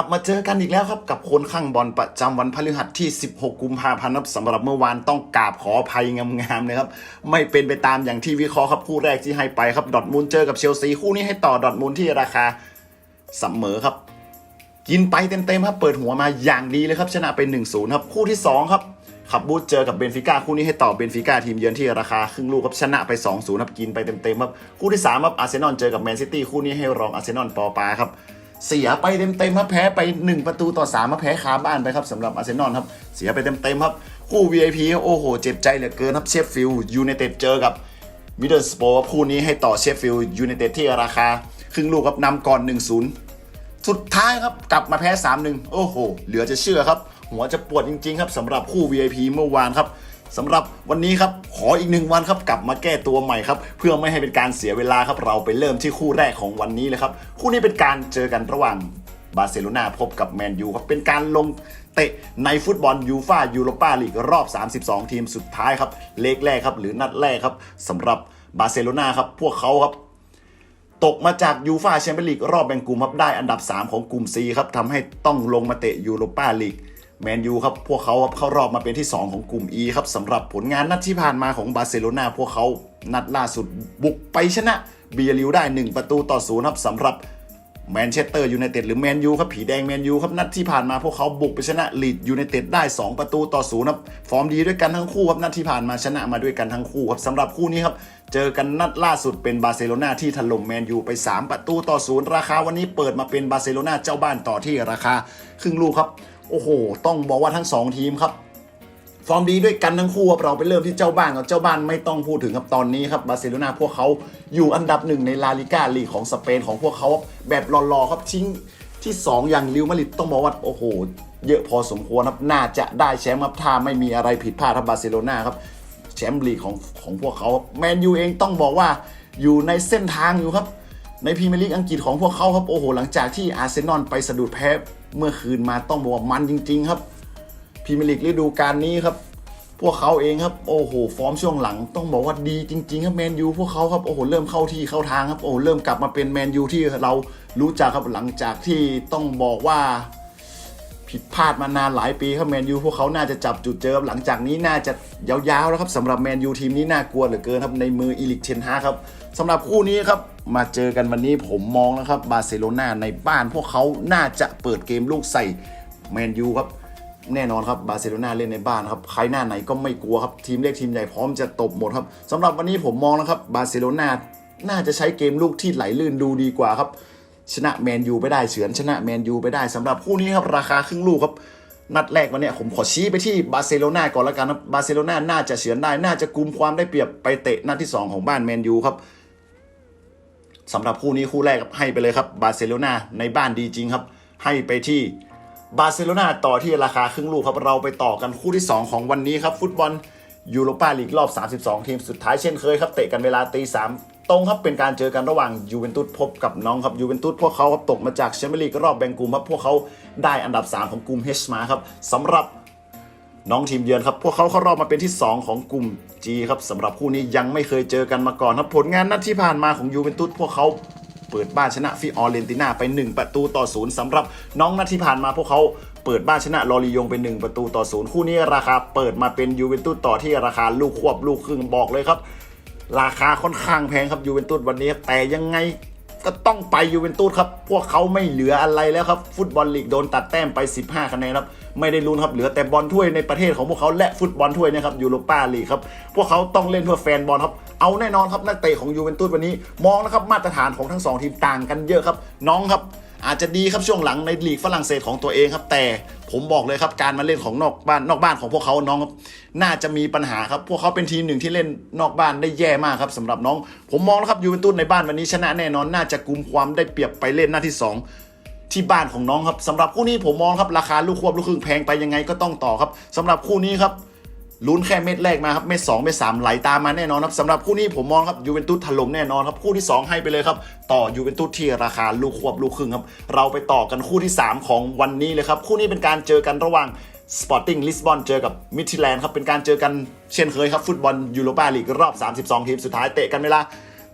ลับมาเจอกันอีกแล้วครับ กับคนข้างบอลประจำวันพฤหัสที่ 16 กุมภาพันธ์ครับสำหรับเมื่อวานต้องกราบขออภัยงามๆเลยครับ ไม่เป็นไปตามอย่างที่วิเคราะห์ครับคู่แรกที่ให้ไปครับดอทมูลเจอกับเชลซีคู่นี้ให้ต่อดอทมูลที่ราคาเสมอครับ กินไปเต็มๆครับ เปิดหัวมาอย่างดีเลยครับ ชนะไป 1-0 ครับ คู่ที่ 2 ครับขับบูธเจอกับเบนฟิก้าคู่นี้ให้ต่อเบนฟิก้าทีมเยือนที่ราคาครึ่งลูกครับชนะไป 2-0ครับกินไปเต็มๆครับคู่ที่3ครับอาร์เซนอลเจอกับแมนซิตี้คู่นี้ให้รองอาร์เซนอลปอปาครับ เสียไปเต็มๆครับแพ้ไป 1 ประตูต่อ3มาแพ้คาบ้านไปครับสำหรับอาร์เซนอลครับเสียไปเต็มๆครับคู่ VIP โอ้โห เจ็บใจเหลือเกินครับเชฟฟิลด์ยูไนเต็ดเจอกับมิดเดิลสโปร์คู่นี้ให้ต่อเชฟฟิลด์ยูไนเต็ดที่ราคา ครึ่งลูกครับนำก่อน 1-0 สุดท้ายครับกลับมาแพ้ 3-1 โอ้โห เหลือจะเชื่อครับ หัวจะปวดจริงๆครับสำหรับคู่ VIP เมื่อวานครับ สำหรับวันนี้ครับขออีกหนึ่งวันครับกลับมาแก้ตัวใหม่ครับเพื่อไม่ให้เป็นการเสียเวลาครับเราไปเริ่มที่คู่แรกของวันนี้เลยครับคู่นี้เป็นการเจอกันระหว่างบาร์เซโลนาพบกับแมนยูครับเป็นการลงเตะในฟุตบอลยูฟ่ายูโรปาลีกรอบ 32 ทีมสุดท้ายครับเลขแรกครับหรือนัดแรกครับสำหรับบาร์เซโลนาครับพวกเขาครับตกมาจากยูฟ่าแชมเปี้ยนลีกรอบแบ่งกลุ่มครับได้อันดับ 3 ของกลุ่ม C ครับทำให้ต้องลงมาเตะยูโรปาลีก แมนยูครับพวกเขาครับเข้ารอบมาเป็นที่ 2 ของกลุ่ม E ครับสำหรับผลงานนัดที่ผ่านมาของบาร์เซโลนาพวกเขานัดล่าสุดบุกไปชนะเบียริวได้ 1 ประตูต่อศูนย์ครับสำหรับแมนเชสเตอร์ยูไนเต็ดหรือแมนยูครับผีแดงแมนยูครับนัดที่ผ่านมาพวกเขาบุกไปชนะลีดยูไนเต็ดได้ 2 ประตูต่อศูนย์ครับฟอร์มดีด้วยกันทั้งคู่ครับนัดที่ผ่านมาชนะมาด้วยกันทั้งคู่ครับสำหรับคู่นี้ครับเจอกันนัดล่าสุดเป็นบาร์เซโลนาที่ถล่มแมนยูไป 3 ประตูต่อศูนย์ราคาวันนี้เปิดมาเป็นบาร์เซโลนาเจ้าบ้านต่อที่ราคาครึ่งลูกครับ โอ้โห ต้องบอกว่าทั้งสองทีมครับ ฟอร์มดีด้วยกันทั้งคู่ครับเราไปเริ่มที่เจ้าบ้านกับเจ้าบ้านไม่ต้องพูดถึงครับตอนนี้ครับบาร์เซโลนาพวกเขาอยู่อันดับหนึ่งในลาลิก้าลีกของสเปนของพวกเขาแบบหล่อๆครับชิงที่ 2 อย่างลิวมาริดต้องบอกว่าโอ้โห เยอะพอสมควรครับน่าจะได้แชมป์ครับถ้าไม่มีอะไรผิดพลาดครับบาร์เซโลนาครับแชมป์ลีกของของพวกเขาแมนยูเองต้องบอกว่าอยู่ในเส้นทางอยู่ครับในพรีเมียร์ลีกอังกฤษของพวกเขาครับโอ้โหหลังจากที่อาร์เซนอลไปสะดุดแพ้ เมื่อคืนมาต้องบอกว่ามันจริง ๆ ครับพรีเมียร์ลีกฤดูกาลนี้ครับ พวกเขาเองครับโอ้โหฟอร์มช่วงหลัง ต้องบอกว่าดีจริง ๆ ครับแมนยูพวกเขาครับโอ้โหเริ่มเข้าที่เข้าทางครับโอ้โหเริ่มกลับมาเป็นแมนยูที่เรารู้จักครับหลังจากที่ต้องบอกว่าผิดพลาดมานานหลายปีครับแมนยูพวกเขาน่าจะจับจุดเจอหลังจากนี้น่าจะยาวๆแล้วครับสำหรับแมนยูทีมนี้น่ากลัวเหลือเกินครับในมืออีลิกเทนฮาครับสำหรับคู่นี้ครับ มาเจอกันวันนี้ผมมองนะครับบาร์เซโลนาในบ้านพวกเขาน่าจะเปิดเกมลูกใส่แมนยูครับแน่นอนครับบาร์เซโลนาเล่นในบ้านครับใครหน้าไหนก็ไม่กลัวครับทีมเล็กทีมใหญ่พร้อมจะตบหมดครับสำหรับวันนี้ผมมองนะครับบาร์เซโลนาน่าจะใช้เกมลูกที่ไหลลื่นดูดีกว่าครับ ชนะแมนยูไปได้เฉือนชนะแมนยูไปได้สำหรับคู่นี้ครับราคาครึ่งลูกครับนัดแรกวันนี้ผมขอชี้ไปที่บาร์เซโลนาก่อนละกันครับบาร์เซโลนาน่าจะเฉือนได้น่าจะกุมความได้เปรียบไปเตะนัดที่สองของบ้านแมนยูครับ สำหรับคู่นี้คู่แรกให้ไปเลยครับบาร์เซโลนาในบ้านดีจริงครับ ให้ไปที่บาร์เซโลนาต่อที่ราคาครึ่งลูกครับเราไปต่อกันคู่ที่ 2 ของวันนี้ครับ ฟุตบอลยูโรปาลีกรอบ 32 ทีมสุดท้ายเช่นเคยครับเตะกันเวลาตีสามตรงครับเป็นการเจอกันระหว่างยูเวนตุสพบกับน้องครับยูเวนตุสพวกเขาครับตกมาจากแชมเปี้ยนลีกรอบแบ่งกลุ่มครับพวกเขาได้อันดับ 3 ของกลุ่ม H มาครับสำหรับ น้องทีมเยือนครับ พวกเขาเข้ารอบมาเป็นที่ 2 ของกลุ่ม G ครับสำหรับคู่นี้ยังไม่เคยเจอกันมาก่อนครับผลงานนัดที่ผ่านมาของยูเวนตุสพวกเขาเปิดบ้านชนะฟิออเรนติน่าไป 1 ประตูต่อศูนย์สำหรับน้องนัดที่ผ่านมาพวกเขาเปิดบ้านชนะลอรียงไป1ประตูต่อศูนย์คู่นี้ราคาเปิดมาเป็นยูเวนตุสต่อที่ราคาลูกควบลูกครึ่งบอกเลยครับ ราคาค่อนข้างแพงครับยูเวนตุสวันนี้แต่ยังไง ก็ต้องไปยูเวนตุสครับ พวกเขาไม่เหลืออะไรแล้วครับ ฟุตบอลลีกโดนตัดแต้มไป 15 คะแนนครับ ไม่ได้ลุ้นครับ เหลือแต่บอลถ้วยในประเทศของพวกเขาและฟุตบอลถ้วยนะครับยูโรปาลีกครับ พวกเขาต้องเล่นเพื่อแฟนบอลครับ เอาแน่นอนครับนักเตะของยูเวนตุสวันนี้ มองนะครับมาตรฐานของทั้งสองทีมต่างกันเยอะครับ น้องครับ อาจจะดีครับช่วงหลังในลีกฝรั่งเศสของตัวเองครับ แต่ผมบอกเลยครับการมาเล่นของนอกบ้านนอกบ้านของพวกเขาน้องน่าจะมีปัญหาครับ พวกเขาเป็นทีมหนึ่งที่เล่นนอกบ้านได้แย่มากครับสำหรับน้อง ผมมองนะครับยูเวนตุสในบ้านวันนี้ชนะแน่นอนน่าจะกุมความได้เปรียบไปเล่นหน้าที่สองที่บ้านของน้องครับสำหรับคู่นี้ผมมองครับราคาลูกควบลูกครึ่งแพงไปยังไงก็ต้องต่อครับสำหรับคู่นี้ครับ ลุ้นแค่เม็ดแรกมาครับเม็ดสองเม็ดสามไหลตามมาแน่นอนครับสำหรับคู่นี้ผมมองครับยูเวนตุสถล่มแน่นอนครับคู่ที่ 2 ให้ไปเลยครับต่อยูเวนตุสที่ราคาลูกควบลูกครึ่งครับเราไปต่อกันคู่ที่ 3 ของวันนี้เลยครับคู่นี้เป็นการเจอกันระหว่าง Sporting Lisbon เจอกับมิทิแลนด์ครับเป็นการเจอกันเช่นเคยครับฟุตบอลยูโรปาลีกรอบ 32 ทีมสุดท้ายเตะกันเวลา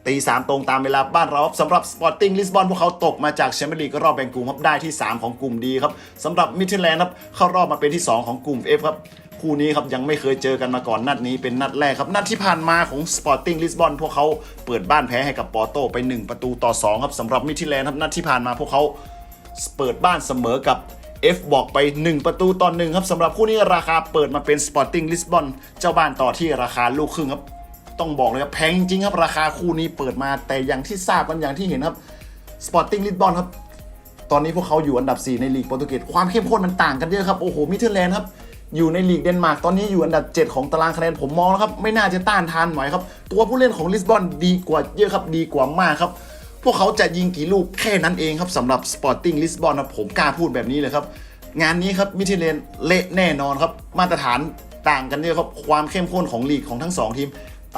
ตีสามตรงตามเวลาบ้านเราครับสำหรับสปอร์ติ้งลิสบอนพวกเขาตกมาจากแชมเปี้ยนลีกรอบแบ่งกลุ่มครับได้ที่ 3 ของกลุ่มดีครับสำหรับมิดเทแลนด์ครับเข้ารอบมาเป็นที่ 2 ของกลุ่ม F ครับ คู่นี้ครับยังไม่เคยเจอกันมาก่อนนัดนี้เป็นนัดแรกครับ นัดที่ผ่านมาของสปอร์ติ้งลิสบอนพวกเขาเปิดบ้านแพ้ให้กับปอร์โตไป 1 ประตูต่อ 2 ครับสำหรับมิดเทแลนด์ครับนัดที่ผ่านมาพวกเขาเปิดบ้านเสมอกับ F บอกไป 1 ประตูต่อหนึ่งครับสำหรับคู่นี้ราคาเปิดมาเป็น Sporting Lisbon เจ้าบ้านต่อที่ราคาลูกครึ่งครับ ต้องบอกเลยครับแพงจริงครับราคาคู่นี้เปิดมาแต่อย่างที่ทราบกันอย่างที่เห็นครับ Sporting Lisbon ครับตอนนี้พวกเขาอยู่อันดับ 4 ในลีกโปรตุเกสความเข้มข้นมันต่างกันเยอะครับโอ้โหมิเทอร์แลนด์ครับ อยู่ในลีกเดนมาร์กตอนนี้อยู่อันดับ 7 ของตารางคะแนนผมมองแล้วครับ ไม่น่าจะต้านทานไหวครับ ตัวผู้เล่นของลิสบอนดีกว่าเยอะครับดีกว่ามากครับ พวกเขาจะยิงกี่ลูกแค่นั้นเองครับสำหรับ Sporting Lisbon ครับผมกล้าพูดแบบนี้เลยครับ งานนี้ครับมิเทอร์แลนเละแน่นอนครับ มาตรฐานต่างกันเยอะครับความเข้มข้นของลีกของทั้งสองทีม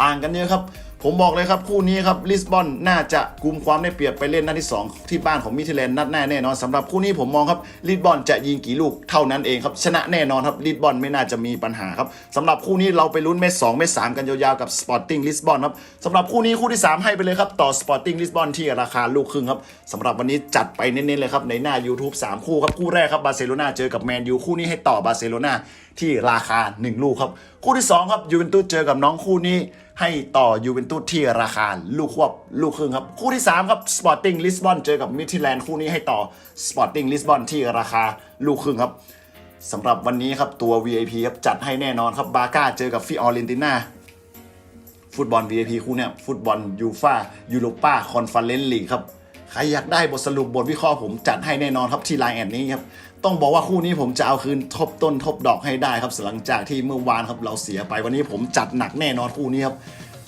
ต่างกันเยอะครับ ผมบอกเลยครับคู่นี้ครับลิสบอนน่าจะกุมความได้เปรียบไปเล่นนัดที่ 2 ที่บ้านของมิเทแลนนัดหน้าแน่นอนสำหรับคู่นี้ผมมองครับลิสบอนจะยิงกี่ลูกเท่านั้นเองครับชนะแน่นอนครับลิสบอนไม่น่าจะมีปัญหาครับสำหรับคู่นี้เราไปลุ้นเม็ด2เม็ด3กันยาวๆกับสปอร์ติ้งลิสบอนครับสำหรับคู่นี้คู่ที่ 3 ให้ไปเลยครับต่อสปอร์ติ้งลิสบอนที่ราคาลูกครึ่งครับสำหรับวันนี้จัดไปเน้นๆเลยครับในหน้า YouTube 3 คู่ครับคู่แรกครับบาร์เซโลนาเจอกับแมนยูคู่นี้ให้ต่อบาร์เซโลนาที่ราคา 1 ลูกครับคู่ที่สองครับยูเวนตุสเจอกับน้องคู่นี้ ให้ต่อยูเวนตุสที่ราคาลูกควบลูกครึ่งครับ คู่ที่ 3 ครับสปอร์ติ้งลิสบอนเจอกับมิทิแลนด์คู่นี้ให้ต่อสปอร์ติ้งลิสบอนที่ราคาลูกครึ่งครับสำหรับวันนี้ครับตัว VIP ครับจัดให้แน่นอนครับบาก้าเจอกับฟิออเรนติน่าฟุตบอล VIP คู่เนี้ยฟุตบอลยูฟายูโรป้าคอนเฟอเรนซ์ลีกครับ ใครอยากได้บทสรุปบทวิเคราะห์ผมจัดให้แน่นอนครับที่ไลน์แอดนี้ครับ ต้องบอกว่าคู่นี้ผมจะเอาคืนทบต้นทบดอกให้ได้ครับหลังจากที่เมื่อวานครับเราเสียไปวันนี้ผมจัดหนักแน่นอนคู่นี้ครับ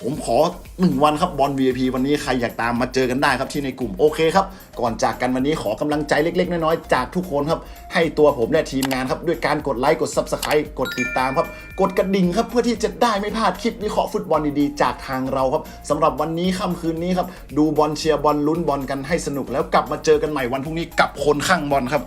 ผมขอหนึ่งวันครับบอล VIP วันนี้ใครอยากตามมาเจอกันได้ครับที่ในกลุ่มโอเคครับ ก่อนจากกันวันนี้ขอกำลังใจเล็ก ๆ น้อยๆจากทุกคนครับ ให้ตัวผมและทีมงานครับ ด้วยการกดไลค์กด Subscribe กดติดตามครับ กดกระดิ่งครับเพื่อที่จะได้ไม่พลาดคลิปวิเคราะห์ฟุตบอลดีๆ จากทางเราครับสำหรับวันนี้ค่ำคืนนี้ครับดูบอลเชียร์บอลลุ้นบอลกันให้สนุกแล้วกลับมาเจอกันใหม่วันพรุ่งนี้กับคนข้างบอลครับ